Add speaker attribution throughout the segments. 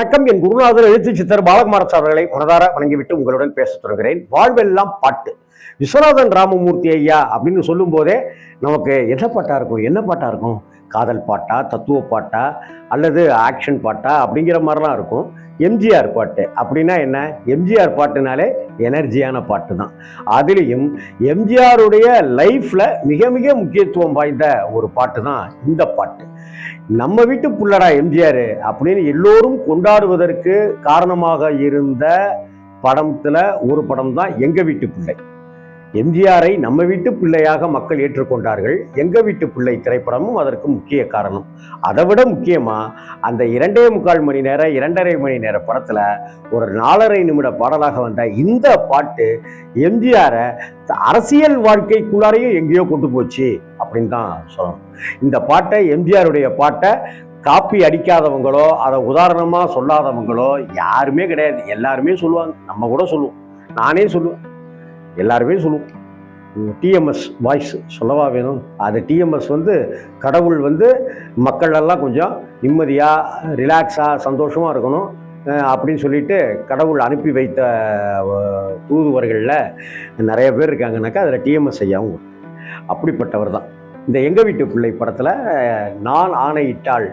Speaker 1: வணக்கம். என் குருநாதர் எழுத்து சித்தர் பாலகுமாரஸ் அவர்களை மனதார வணங்கிவிட்டு உங்களுடன் பேசத் தொடங்குகிறேன். வாழ்வெல்லாம் பாட்டு. விஸ்வநாதன் ராமமூர்த்தி ஐயா அப்படின்னு சொல்லும் போதே நமக்கு என்ன பாட்டா இருக்கும்? என்ன பாட்டா இருக்கும்? காதல் பாட்டா தத்துவ பாட்டா அல்லது ஆக்ஷன் பாட்டா அப்படிங்கிற மாதிரிலாம் இருக்கும். எம்ஜிஆர் பாட்டு அப்படின்னா என்ன? எம்ஜிஆர் பாட்டுனாலே எனர்ஜியான பாட்டு தான். அதுலேயும் எம்ஜிஆருடைய லைஃப்பில் மிக மிக முக்கியத்துவம் வாய்ந்த ஒரு பாட்டு தான் இந்த பாட்டு. நம்ம வீட்டு புள்ளடா எம்ஜிஆர் அப்படின்னு எல்லோரும் கொண்டாடுவதற்கு காரணமாக இருந்த படத்தில் ஒரு படம் தான் எங்கள் வீட்டு பிள்ளை. எம்ஜிஆரை நம்ம வீட்டு பிள்ளையாக மக்கள் ஏற்றுக்கொண்டார்கள். எங்க வீட்டு பிள்ளை திரைப்படமும் அதற்கு முக்கிய காரணம். அதை விட முக்கியமா அந்த இரண்டே முக்கால் மணி நேரம் இரண்டரை மணி நேர படத்துல ஒரு நாலரை நிமிட பாடலாக வந்த இந்த பாட்டு எம்ஜிஆரை அரசியல் வாழ்க்கைக்குள்ளாரையும் எங்கேயோ கொண்டு போச்சு அப்படின்னு தான் சொல்லணும். இந்த பாட்டை எம்ஜிஆருடைய பாட்டை காப்பி அடிக்காதவங்களோ அதை உதாரணமாக சொல்லாதவங்களோ யாருமே கிடையாது. எல்லாருமே சொல்லுவாங்க. நம்ம கூட சொல்லுவோம். நானே சொல்லுவேன். எல்லாருமே சொல்லுவோம். டிஎம்எஸ் வாய்ஸ் சொல்லவா வேணும்? அது டிஎம்எஸ் வந்து கடவுள் வந்து மக்கள் எல்லாம் கொஞ்சம் நிம்மதியாக ரிலாக்ஸாக சந்தோஷமாக இருக்கணும். அப்படின்னு சொல்லிட்டு கடவுள் அனுப்பி வைத்த தூதுவர்களில் நிறைய பேர் இருக்காங்கனாக்கா அதில் டிஎம்எஸ் ஐயாவும் அப்படிப்பட்டவர் தான். இந்த எங்கள் வீட்டு பிள்ளை படத்தில் நான் ஆணையிட்டாள்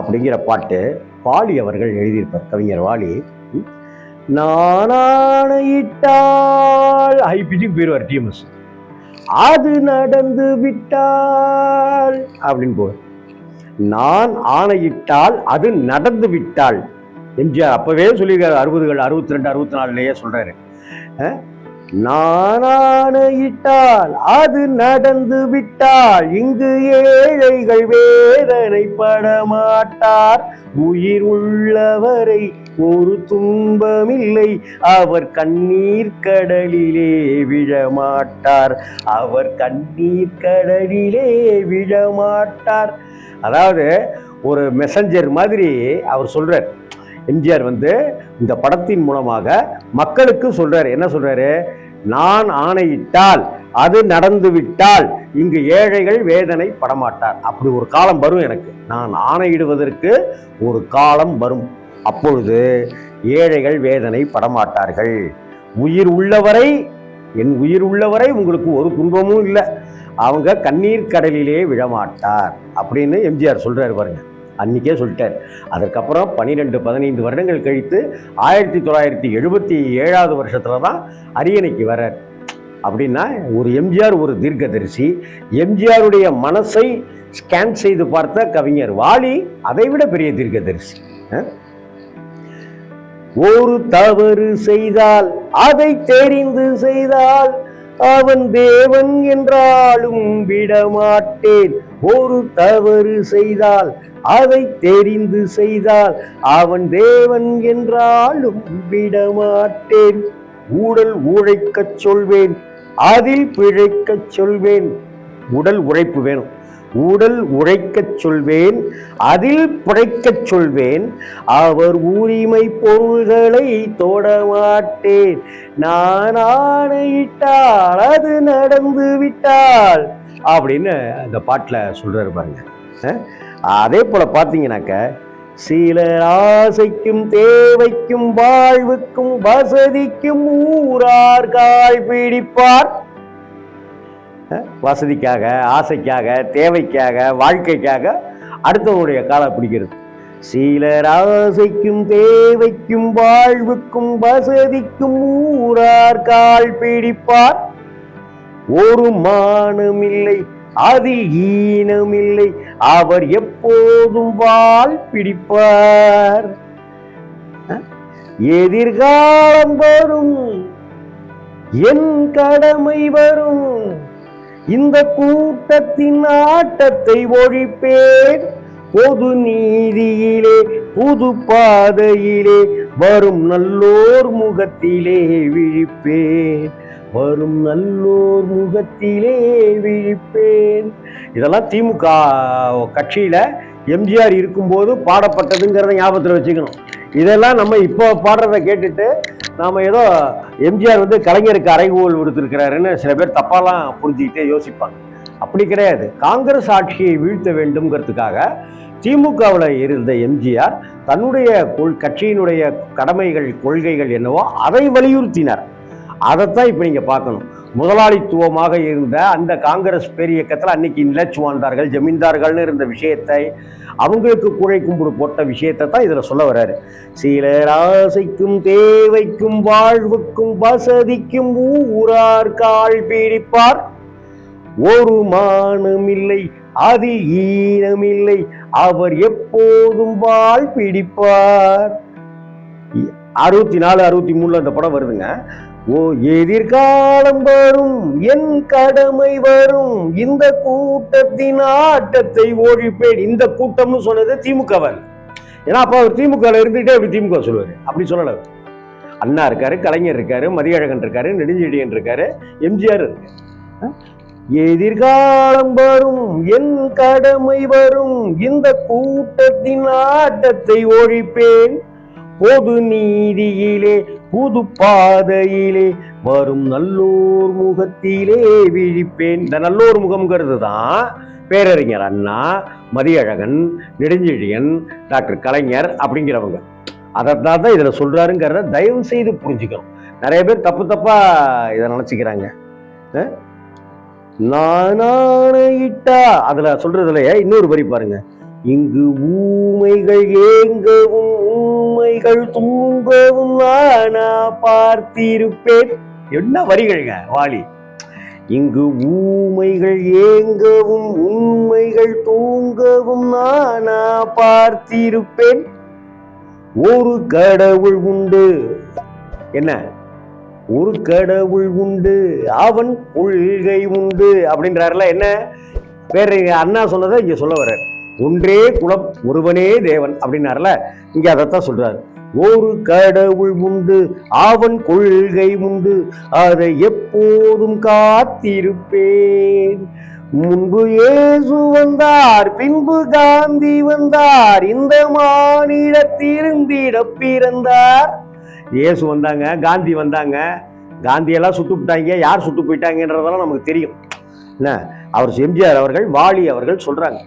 Speaker 1: அப்படிங்கிற பாட்டு வாலி அவர்கள் எழுதியிருப்பார். கவிஞர் வாலி ம். நான் ஆணையிட்டாள் ஹை பிச்சுக்கு போயிடுவார் டிஎம்எஸ். அது நடந்து விட்டால் அப்படின்னு போவார் நான் ஆணையிட்டால் அது நடந்து விட்டால் எம்ஜிஆர் அப்பவே சொல்லியிருக்காரு அறுபதுகள் அறுபத்தி ரெண்டு அறுபத்தி நாலுலயே சொல்றாரு. அஹ், நான் ஆணையிட்டால் அது நடந்து விட்டால் இங்கு ஏழைகள் வேதனைப்பட மாட்டார். உயிர் உள்ளவரை ஒரு துன்பமில்லை. அவர் கண்ணீர் கடலிலே விழமாட்டார். அவர் கண்ணீர் கடலிலே விழமாட்டார். அதாவது ஒரு மெசஞ்சர் மாதிரி அவர் சொல்றார். எம்ஜிஆர் வந்து இந்த படத்தின் மூலமாக மக்களுக்கு சொல்றாரு. என்ன சொல்றாரு? நான் ஆணையிட்டால் அது நடந்து விட்டால் இங்கு ஏழைகள் வேதனை படமாட்டார். அப்படி ஒரு காலம் வரும் எனக்கு. நான் ஆணையிடுவதற்கு ஒரு காலம் வரும். அப்பொழுது ஏழைகள் வேதனை படமாட்டார்கள். உயிர் உள்ளவரை என் உயிர் உள்ளவரை உங்களுக்கு ஒரு துன்பமும் இல்லை. அவங்க கண்ணீர் கடலிலே விழமாட்டார். அப்படின்னு எம்ஜிஆர் சொல்கிறார் பாருங்க. அன்றைக்கே சொல்லிட்டார். அதற்கப்புறம் பன்னிரெண்டு பதினைந்து வருடங்கள் கழித்து ஆயிரத்தி தொள்ளாயிரத்தி எழுபத்தி ஏழாவது வருஷத்தில் தான் அரியணைக்கு வர்றார். அப்படின்னா ஒரு எம்ஜிஆர் ஒரு தீர்க்கதரிசி. எம்ஜிஆருடைய மனசை ஸ்கேன் செய்து பார்த்த கவிஞர் வாலி அதை விட பெரிய தீர்க்கதரிசி. அஹ்? ஒரு தவறு செய்தால் அதை தெரிந்து செய்தால் அவன் தேவன் என்றாலும் விடமாட்டேன். ஒரு தவறு செய்தால் அதை தெரிந்து செய்தால் அவன் தேவன் என்றாலும் விடமாட்டேன். ஊடல் உழைக்கச் சொல்வேன் அதில் பிழைக்கச் சொல்வேன். உடல் உழைப்பு வேணும். உடல் உழைக்கச் சொல்வேன் அதில் பிழைக்கச் சொல்வேன் அவர் உரிமை பொருள்களை தொடமாட்டேன். நான் ஆணையிட்டால் அது நடந்து விட்டால். அப்படின்னு அந்த பாட்டில் சொல்றாரு பாருங்க. அதே போல் பார்த்தீங்கன்னாக்க சில ஆசைக்கும் தேவைக்கும் வாழ்வுக்கும் வசதிக்கும் ஊரார் கால் பிடிப்பார். வசதிக்காக ஆசைக்காக தேவைக்காக வாழ்க்கைக்காக அடுத்தவனுடைய காலை பிடிக்கிறது. சிலர் ஆசைக்கும் தேவைக்கும் வாழ்வுக்கும் வசதிக்கும் ஊரார் கால் பிடிப்பார். ஒரு மானமில்லை அதில் ஈனமில்லை அவர் எப்போதும் வாழ் பிடிப்பார். எதிர்காலம் வரும் என் கடமை வரும். இந்த கூட்டத்தின் ஆட்டத்தை ஒழிப்பேன். பொது நீதியிலே புது பாதையிலே வரும் நல்லோர் முகத்திலே விழிப்பேன். வரும் நல்லோர் முகத்திலே விழிப்பேன். இதெல்லாம் திமுக கட்சியில் எம்ஜிஆர் இருக்கும்போது பாடப்பட்டதுங்கிறத ஞாபகத்தில் வச்சுக்கணும். இதெல்லாம் நம்ம இப்போ பாடுறதை கேட்டுட்டு நாம் ஏதோ எம்ஜிஆர் வந்து கலைஞருக்கு அறைகோல் விடுத்திருக்கிறாருன்னு சில பேர் தப்பாலாம் புரிஞ்சுக்கிட்டே யோசிப்பாங்க. அப்படி கிடையாது. காங்கிரஸ் ஆட்சியை வீழ்த்த வேண்டும்ங்கிறதுக்காக திமுகவில் இருந்த எம்ஜிஆர் தன்னுடைய கொள் கட்சியினுடைய கடமைகள் கொள்கைகள் என்னவோ அதை வலியுறுத்தினார். அதைத்தான் இப்போ நீங்கள் பார்க்கணும். முதலாளித்துவமாக இருந்த அந்த காங்கிரஸ் பேரியக்கத்தில் அன்னைக்கு நிலச்சுவாந்தார்கள் ஜமீன்தார்கள்னு இருந்த விஷயத்தை அவங்களுக்கு கூழை கும்பிடு போட்ட விஷயத்தை தான் இதில் சொல்ல வர்றாரு. சில ராசைக்கும் தேவைக்கும் வாழ்வுக்கும் வசதிக்கும் ஊரார் கால் பீடிப்பார். ஒரு மானமில்லை அதில் ஈனமில்லை அவர் எப்போதும் வாழ் பிடிப்பார். அறுபத்தி நாலு அறுபத்தி மூணுல அந்த படம் வருதுங்க. ஓ எதிர்காலம் வரும் என் கடமை வரும். இந்த கூட்டத்தின் ஆட்டத்தை ஒழிப்பேன். இந்த கூட்டம்னு சொன்னது திமுகவர். ஏன்னா அப்ப அவர் திமுக இருந்துகிட்டே அப்படி திமுக சொல்லுவார். அப்படி சொல்லல அண்ணா இருக்காரு கலைஞர் இருக்காரு மதியழகன் இருக்காரு நெடுஞ்செடியன் இருக்காரு எம்ஜிஆர் எதிர்காலம் வரும் என் கடமை வரும். இந்த கூட்டத்தின் ஆட்டத்தை ஒழிப்பேன். பொது நீதியிலே புது பாதையிலே வரும் நல்லோர் முகத்திலே விழிப்பேன். இந்த நல்லோர் முகம்ங்கிறது தான் பேரறிஞர் அண்ணா மதியழகன் நெடுஞ்செழியன் டாக்டர் கலைஞர் அப்படிங்கிறவங்க. அதை தான் தான் இதில் சொல்கிறாருங்கிறத தயவு செய்து புரிஞ்சுக்கணும். நிறைய பேர் தப்பு தப்பாக இதை நினச்சிக்கிறாங்க. நானாயிட்டா அதில் சொல்கிறதுலையே இன்னொரு வரி பாருங்கள் இங்கு ஊமைகள் ஏங்கவும் ஊமைகள் தூங்கவும் நானா பார்த்திருப்பேன். என்ன வரிகள்ங்க வாலி? இங்கு ஊமைகள் ஏங்கவும் உண்மைகள் தூங்கவும் நானா பார்த்திருப்பேன். ஒரு கடவுள் உண்டு. என்ன? ஒரு கடவுள் உண்டு அவன் கொள்கை உண்டு அப்படின்றாருல என்ன? வேற அண்ணா சொன்னதை இங்க சொல்ல வர்றார். ஒன்றே குலம் ஒருவனே தேவன் அப்படின்னாருல இங்க அதைத்தான் சொல்றாரு. ஒரு கடவுள் உண்டு அவன் கொள்கை உண்டு அதை எப்போதும் காத்திருப்பேன். முன்பு ஏசு வந்தார் பின்பு காந்தி வந்தார் இந்த மாநிலத்திருந்திட பிறந்தார். இயேசு வந்தாங்க காந்தி வந்தாங்க. காந்தியெல்லாம் சுட்டு விட்டாங்க யார் சுட்டு போயிட்டாங்கன்றதெல்லாம் நமக்கு தெரியும். என்ன? அவர் எம்ஜிஆர் அவர்கள் வாலி அவர்கள் சொல்றாங்க.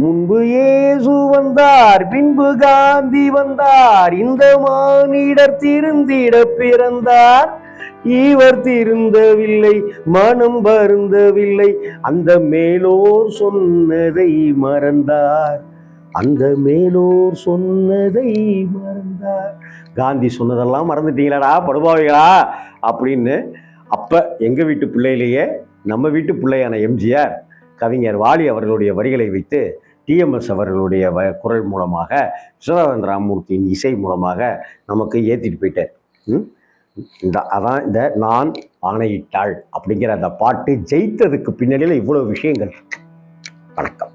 Speaker 1: முன்பு ஏசு வந்தார் பின்பு காந்தி வந்தார் இந்த மானிடர் திருந்திட பிறந்தார். இவர் திருந்தவில்லை மனம் வருந்தவில்லை அந்த மேலோர் சொன்னதை மறந்தார். அந்த மேலோர் சொன்னதை மறந்தார். காந்தி சொன்னதெல்லாம் மறந்துட்டீங்களாடா படுபாவிகளா? அப்படின்னு அப்போ எங்கள் வீட்டு பிள்ளையிலேயே நம்ம வீட்டு பிள்ளையான எம்ஜிஆர் கவிஞர் வாலி அவர்களுடைய வரிகளை வைத்து டிஎம்எஸ் அவர்களுடைய வ குரல் மூலமாக விஸ்வநாதன் ராமமூர்த்தியின் இசை மூலமாக நமக்கு ஏற்றிட்டு போயிட்டார். ம்? இந்த அதான் இந்த நான் ஆணையிட்டாள் அப்படிங்கிற அந்த பாட்டு ஜெயித்ததுக்கு பின்னணியில் இவ்வளோ விஷயங்கள் வணக்கம்.